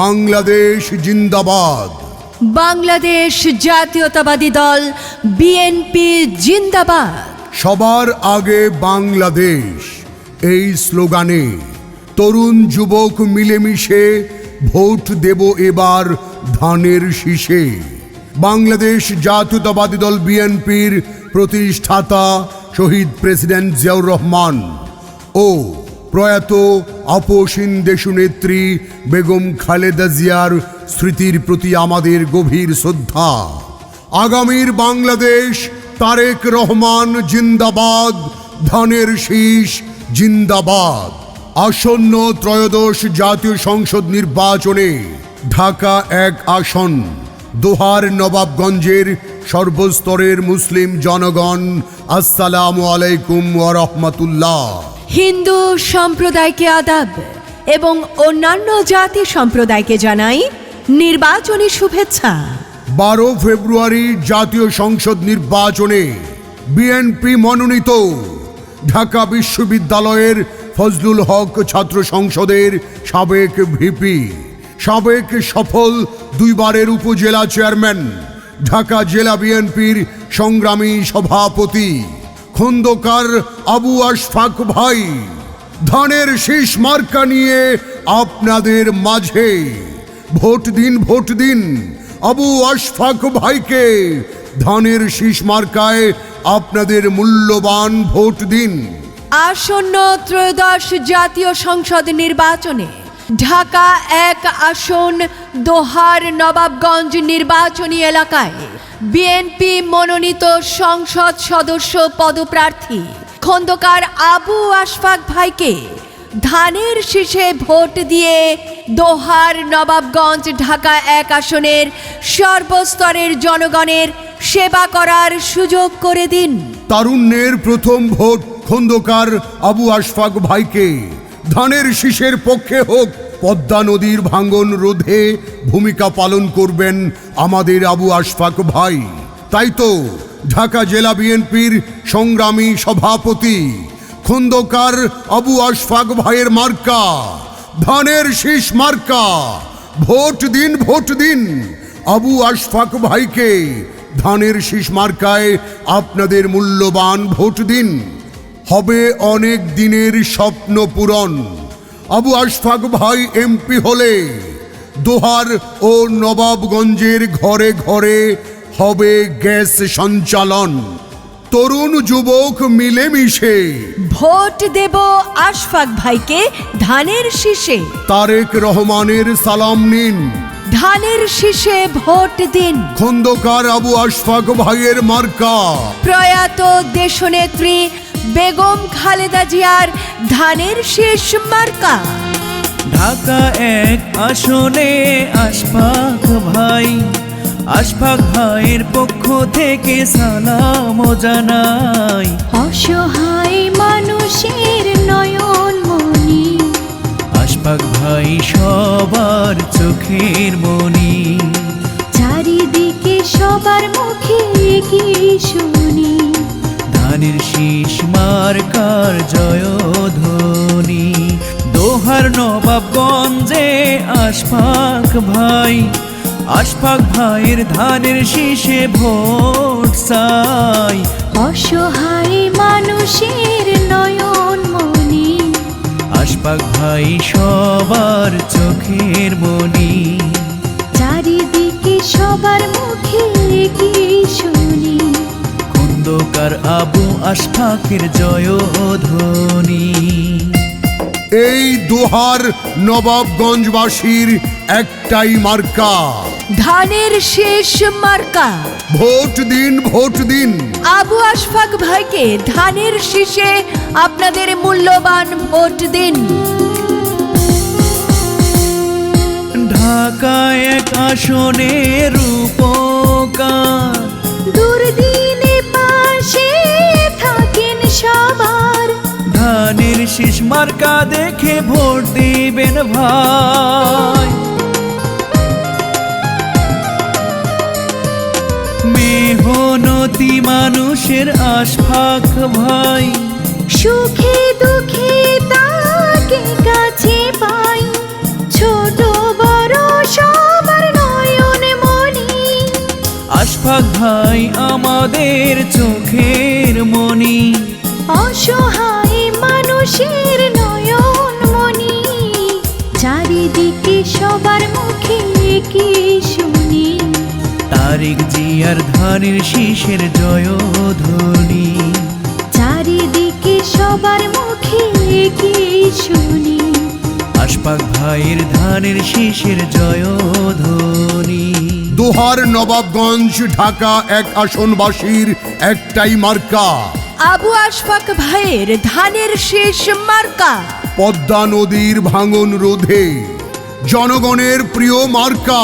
বাংলাদেশ জিন্দাবাদ। বাংলাদেশ জাতীয়তাবাদী দল বিএনপি জিন্দাবাদ। সবার আগে বাংলাদেশ এই স্লোগানে তরুণ যুবক মিলেমিশে ভোট দেব এবার ধানের শীষে। বাংলাদেশ জাতীয়তাবাদী দল বিএনপির প্রতিষ্ঠাতা শহীদ প্রেসিডেন্ট জিয়াউর রহমান ও প্রয়াত আপসীন দেশনেত্রী বেগম খালেদা জিয়ার স্মৃতির প্রতি আমাদের গভীর শ্রদ্ধা। আগামীর বাংলাদেশ তারেক রহমান জিন্দাবাদ, ধানের শীষ জিন্দাবাদ। আসন্ন ত্রয়োদশ জাতীয় সংসদ নির্বাচনে ঢাকা এক আসন, দোহার নবাবগঞ্জের সর্বস্তরের মুসলিম জনগণ, আসসালামু আলাইকুম ওরহমতুল্লাহ হিন্দু সম্প্রদায়কে আদাব এবং অন্যান্য জাতি সম্প্রদায়কে জানাই নির্বাচনী শুভেচ্ছা। বারো ফেব্রুয়ারি জাতীয় সংসদ নির্বাচনে বিএনপি মনোনীত ঢাকা বিশ্ববিদ্যালয়ের ফজলুল হক ছাত্র সংসদের সাবেক ভিপি, সাবেক সফল দুইবারের উপজেলা চেয়ারম্যান, ঢাকা জেলা বিএনপির সংগ্রামী সভাপতি। খন্দকার আবু আশফাক ভাই, ধানের শীষ মার্কা নিয়ে আপনাদের মাঝে। ভোট দিন ভোট দিন, আবু আশফাক ভাইকে ধানের শীষ মার্কায় আপনাদের মূল্যবান ভোট দিন। আসন্ন ত্রয়োদশ জাতীয় সংসদ নির্বাচনে ঢাকা এক আসন দোহার নবাবগঞ্জ নির্বাচনী এলাকায় বিএনপি মনোনীত সংসদ সদস্য পদপ্রার্থী খন্দকার আবু আশফাক ভাইকে ধানের শীষে ভোট দিয়ে দোহার নবাবগঞ্জ ঢাকা এক আসনের সর্বস্তরের জনগণের সেবা করার সুযোগ করে দিন। তারুণ্যের প্রথম ভোট খন্দকার আবু আশফাক ভাইকে। ধানের শীষের পক্ষে হোক পদ্মা নদীর ভাঙ্গন রোধে ভূমিকা পালন করবেন আমাদের আবু আশফাক ভাই। তাই তো ঢাকা জেলা বিএনপির সংগ্রামী সভাপতি, খন্দকার আবু আশফাক ভাইয়ের মার্কা, ধানের শীষ মার্কা, ভোট দিন ভোট দিন, আবু আশফাক ভাইকে ধানের শীষ মার্কায় আপনাদের মূল্যবান ভোট দিন। হবে অনেক দিনের স্বপ্ন পূরণ। আবু আশফাক ভাই এমপি হলে দোহার ও নবাবগঞ্জের ঘরে ঘরে হবে গ্যাস সঞ্চালন। তরুণ যুবক মিলেমিশে। ভোট দেব আশফাক ভাইকে ধানের শীষে। তারেক রহমানের সালাম নিন। ধানের শীষে ভোট দিন। খন্দকার আবু আশফাক ভাইয়ের মার্কা। প্রয়াত দেশনেত্রী বেগম খালেদা জিয়ার ধানের শেষ মার্কা। ঢাকা এক আসনে আশফাক ভাই আশফাক ভাইয়ের পক্ষ থেকে সালাম জানাই। অসহায় মানুষের নয়ন মনি আশফাক ভাই সবার চোখের মনি চারিদিকে সবার মুখে কি শুনি। ধানের শীষ মার্কার জয়ধ্বনি। দোহার নবাবগঞ্জে আশফাক ভাই আশফাক ভাইয়ের ধানের শীষে ভোট চাই। অসহায় মানুষের নয়ন মনি আশফাক ভাই সবার চোখের মনি চারিদিকে সবার মুখে কি শুনি খন্দকার আবু আশফাকের জয়ধ্বনি। এই দোহার নবাবগঞ্জবাসীর একটাই মার্কা। ধানের শীষ মার্কা। ভোট দিন ভোট দিন। আবু আশফাক ভাইকে ধানের শীষে আপনাদের মূল্যবান ভোট দিন। ঢাকায় এক আসনে রূপকার। দুর্দিনে মার্কা দেখে ভোট দিবেন ভাই। মেহনতি মানুষের আশফাক ভাই। সুখে দুঃখে তাকে কাছে পাই। ছোট বড় সবার নয়ন মনি আশফাক ভাই আমাদের চোখের মনি অসহায় মানুষের নয়ন মনি চারিদিকে সবার মুখে কি শুনি? তারিক জিয়ার ধানের শীষের জয়ধ্বনি। চারিদিকে সবার মুখে কি শুনি? আশপাক ভাইয়ের ধানের শীষের জয়ধ্বনি। দোহার নবাবগঞ্জ ঢাকা এক আসনবাসীর একটাই মার্কা। আবু আশফাক ভাইয়ের ধানের শেষ মার্কা। পদ্মা নদীর ভাঙন রোধে জনগণের প্রিয় মার্কা।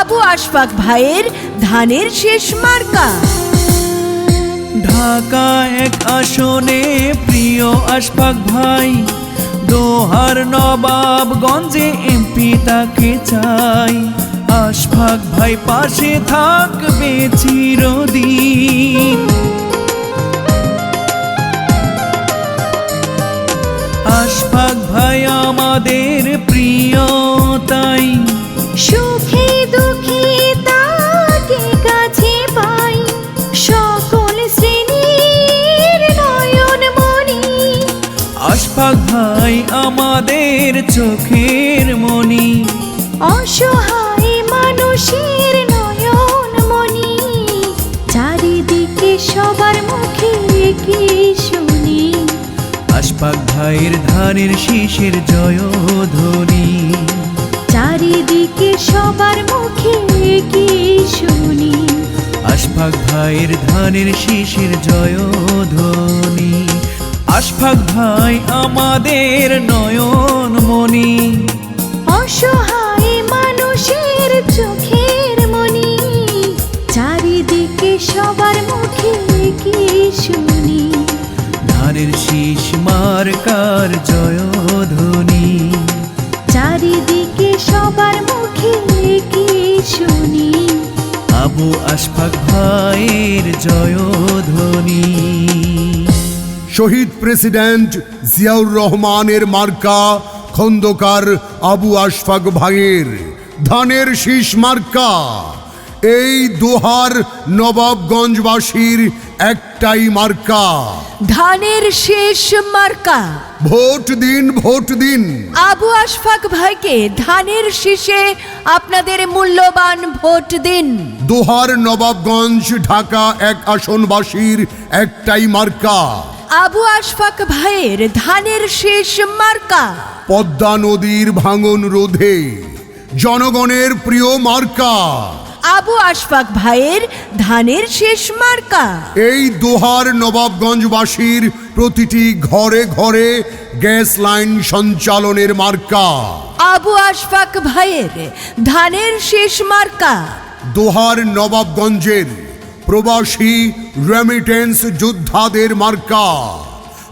আবু আশফাক ভাইয়ের ধানের শেষ মার্কা। ঢাকা এক আসনে প্রিয় আশপাক ভাই দোহার নবাবগঞ্জে এমপি তাকে চাই। আশফাক ভাই পাশে থাকবে চিরদিন। আমাদের প্রিয় তাই। সুখে দুঃখে তাকে কাছে পাই। সকল শ্রেণির নয়ন মনি আশফাক ভাই আমাদের চোখের মনি অসহায় মানুষের নয়ন মনি চারিদিকে সবার আশফাক ভাইয়ের ধানের শীষের জয়ধ্বনি। চারিদিকে সবার মুখে কি শুনি। আশফাক ভাইয়ের ধানের শীষের জয়ধ্বনি। আশফাক ভাই আমাদের নয়ন মনি অসহায় মানুষের চোখের মনি। চারিদিকে সবার মুখে কি শুনি। ধানের শীষ মার্কার জয়ধ্বনি। চারিদিকে সবার মুখে কি শুনি? আবু আশফাক ভাইয়ের জয়ধ্বনি। শহীদ প্রেসিডেন্ট জিয়াউর রহমানের মার্কা খন্দকার আবু আশফাক ভাইয়ের ধানের শীষ মার্কা। এই দোহার নবাবগঞ্জবাসীর একটাই মার্কা। ধানের শেষ মার্কা। ভোট দিন ভোট দিন। আবু আশফাক ভাইকে ধানের শীষে আপনাদের মূল্যবান ভোট দিন। দোহার নবাবগঞ্জ ঢাকা এক আসনবাসীর একটাই মার্কা। আবু আশফাক ভাইয়ের ধানের শেষ মার্কা। পদ্মা নদীর ভাঙন রোধে জনগণের প্রিয় মার্কা। আবু আশফাক ভাইয়ের ধানের শেষ মার্কা। এই দোহার নবাবগঞ্জবাসীর প্রতিটি ঘরে ঘরে গ্যাস লাইন সঞ্চালনের মার্কা। আবু আশফাক ভাইয়ের ধানের শেষ মার্কা। দোহার নবাবগঞ্জের প্রবাসী রেমিটেন্স যোদ্ধাদের মার্কা।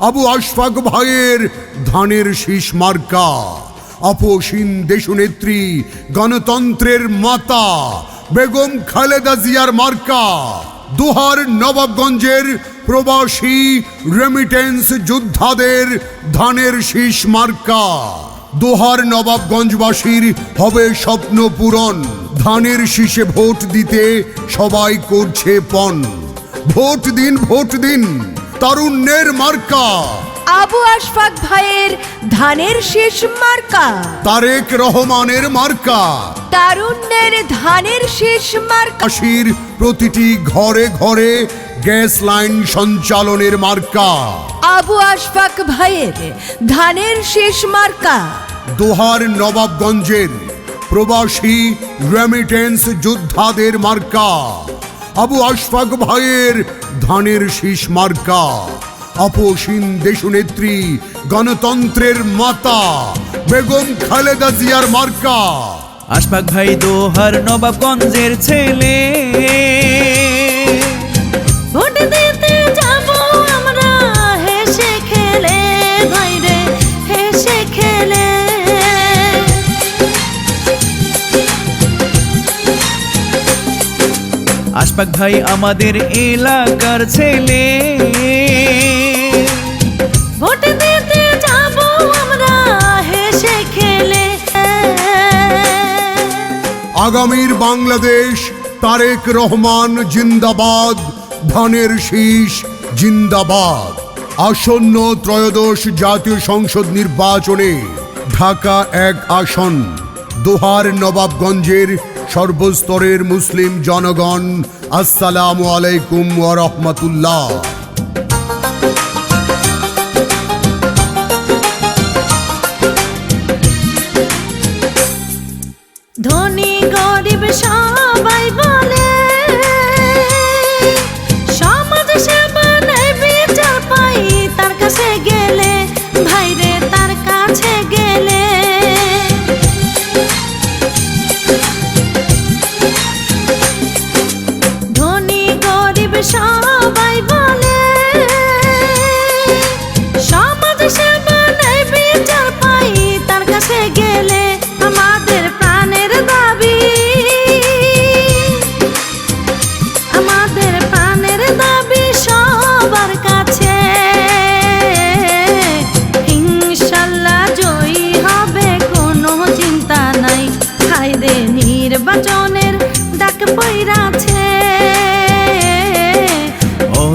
আবু আশফাক ভাইয়ের ধানের শীষ মার্কা। আপসীন দেশনেত্রী গণতন্ত্রের মাতা বেগম খালেদা জিয়ার মার্কা, দোহার নবাবগঞ্জের প্রবাসী রেমিটেন্স যোদ্ধাদের ধানের শীষ মার্কা। দোহার নবাবগঞ্জবাসীর হবে স্বপ্ন পূরণ। ধানের শীষে ভোট দিতে সবাই করছে পণ। ভোট দিন ভোট দিন, তারুণ্যের মার্কা। আবু আশফাক ভাইয়ের ধানের শেষ মার্কা। তারেক রহমানের মার্কা। তারুণ্যের ধানের শেষ মার্কা। কাশির প্রতিটি ঘরে ঘরে গ্যাস লাইন সঞ্চালনের মার্কা। আবু আশফাক ভাইয়ের ধানের শেষ মার্কা। দোহার নবাবগঞ্জের প্রবাসী রেমিটেন্স যোদ্ধাদের মার্কা। আবু আশফাক ভাইয়ের ধানের শীষ মার্কা। আপসীন দেশনেত্রী গণতন্ত্রের মাতা বেগম খালেদা জিয়ার মার্কা। আশফাক ভাই দোহার নবাবগঞ্জের ছেলে। ভোট দিতে যাব আমরা হেসে খেলে ভাইরে হেসে খেলে। আশফাক ভাই আমাদের এলাকার ছেলে। আগামীর বাংলাদেশ তারেক রহমান জিন্দাবাদ, ধানের শীষ জিন্দাবাদ। আসন্ন ত্রয়োদশ জাতীয় সংসদ নির্বাচনে ঢাকা এক আসন, দোহার নবাবগঞ্জের সর্বস্তরের মুসলিম জনগণ, আসসালামু আলাইকুম ওয়া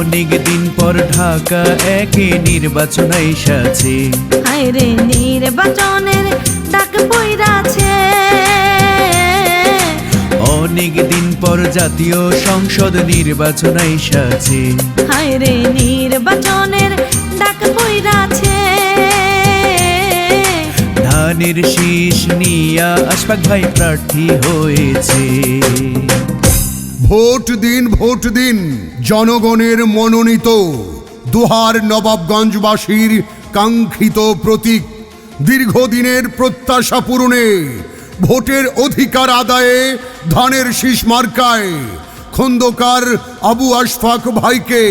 অনেক দিন পর ঢাকা একে নির্বাচন এসেছে। হাইরে নির্বাচনের ডাক পইরাছে। অনেক দিন পর জাতীয় সংসদ নির্বাচন এসেছে। হাইরে নির্বাচনের ডাক পইরাছে। ধানের শীষ নিয়া আশফাক ভাই প্রার্থী হয়েছে। ভোট দিন ভোট দিন। জনগণের মনোনীত, দুহার নবাবগঞ্জবাসীর কাঙ্ক্ষিত প্রতীক। দীর্ঘদিনের প্রত্যাশা পূরণে, ভোটের অধিকার আদায়ে, ধানের শীষ মার্কায়, খন্দকার আবু আশফাক ভাইকে।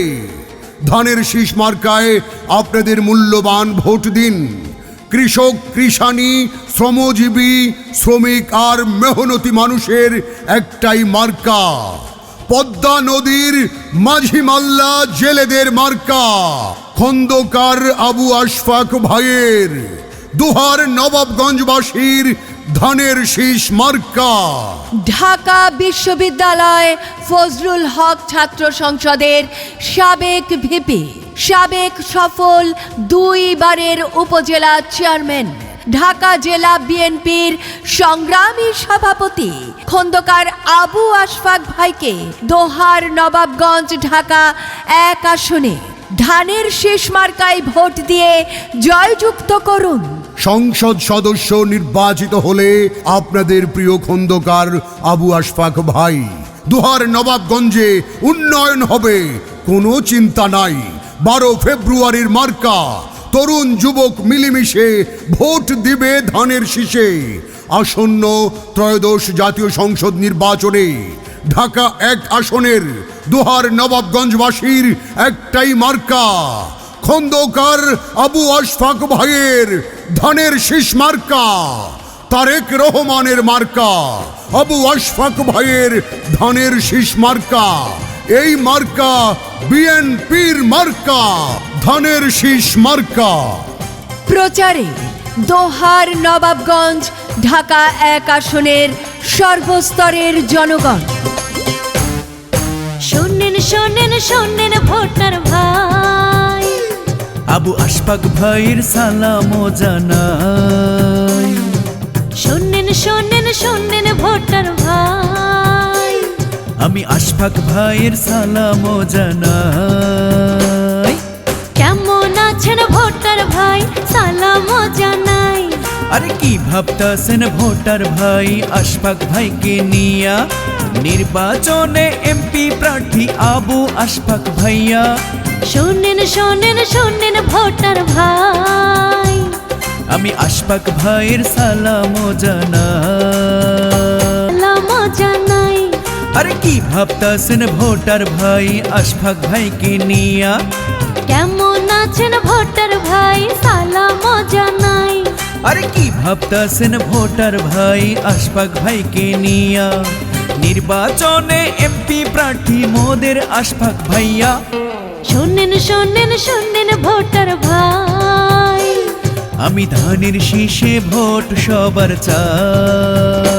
ধানের শীষ মার্কায় আপনাদের মূল্যবান ভোট দিন। কৃষক কৃষানি শ্রমজীবী, শ্রমিক আর মেহনতি মানুষের একটাই মার্কা। পদ্মা নদীর মাঝি মাল্লা জেলেদের মার্কা। খন্দকার আবু আশফাক ভাইয়ের দুহার নবাবগঞ্জবাসীর ধানের শীষ মার্কা। ঢাকা বিশ্ববিদ্যালয় ফজলুল হক ছাত্র সংসদের সাবেক ভিপি। সাবেক সফল দুইবারের উপজেলা চেয়ারম্যান, ঢাকা জেলা বিএনপির সংগ্রামী সভাপতি খন্দকার আবু আশফাক ভাইকে দোহার নবাবগঞ্জ, ঢাকা এক আসনে ধানের শেষ মার্কায় ভোট দিয়ে জয়যুক্ত করুন। সংসদ সদস্য নির্বাচিত হলে আপনাদের প্রিয় খন্দকার আবু আশফাক ভাই, দুহার নবাবগঞ্জে উন্নয়ন হবে, কোনো চিন্তা নাই। বারো ফেব্রুয়ারির মার্কা। তরুণ যুবক মিলেমিশে ভোট দিবে ধানের শীষে। আসন্ন ত্রয়োদশ জাতীয় সংসদ নির্বাচনে ঢাকা এক আসনের দুহার নবাবগঞ্জবাসীর একটাই মার্কা। খন্দকার আবু আশফাক ভাইয়ের ধানের শীষ মার্কা। তারেক রহমানের মার্কা, আবু আশফাক ভাইয়ের ধানের শীষ মার্কা। এই মার্কা বিএনপির মার্কা ধানের শীষ মার্কা। প্রচারে দোহার নবাবগঞ্জ ঢাকা এক আসনের সর্বস্তরের জনগণ। শোনেন শোনেন শোনেন ভোটার ভাই। আবু আশফাক ভাইয়ের সালাম জানাই। শোনেন শোনেন শোনেন ভোটার আমি আশফাক ভাইয়ের সালাম জানাই। কেমন আছেন ভোটার ভাই? সালাম জানাই। আরে কি ভাবতাছেন ভোটার ভাই? আশফাক ভাইকে নিয়া নির্বাচনে এমপি প্রার্থী আবু আশফাক ভাইয়া। শোনেন শোনেন শোনেন ভোটার ভাই। আমি আশফাক ভাইয়ের সালাম জানাই। আরে কি ভাবতাছেন ভোটার ভাই আশফাক ভাইকে নিয়া? কেমন আছেন ভোটার ভাই সালাম জানাই। আরে কি ভাবতাছেন ভোটার ভাই আশফাক ভাইকে নিয়া? নির্বাচনে এমপি প্রার্থী মোদের আশফাক ভাইয়া। শোনেন শোনেন শোনেন ভোটার ভাই। আমি ধানের শীষে ভোট সবার চাই।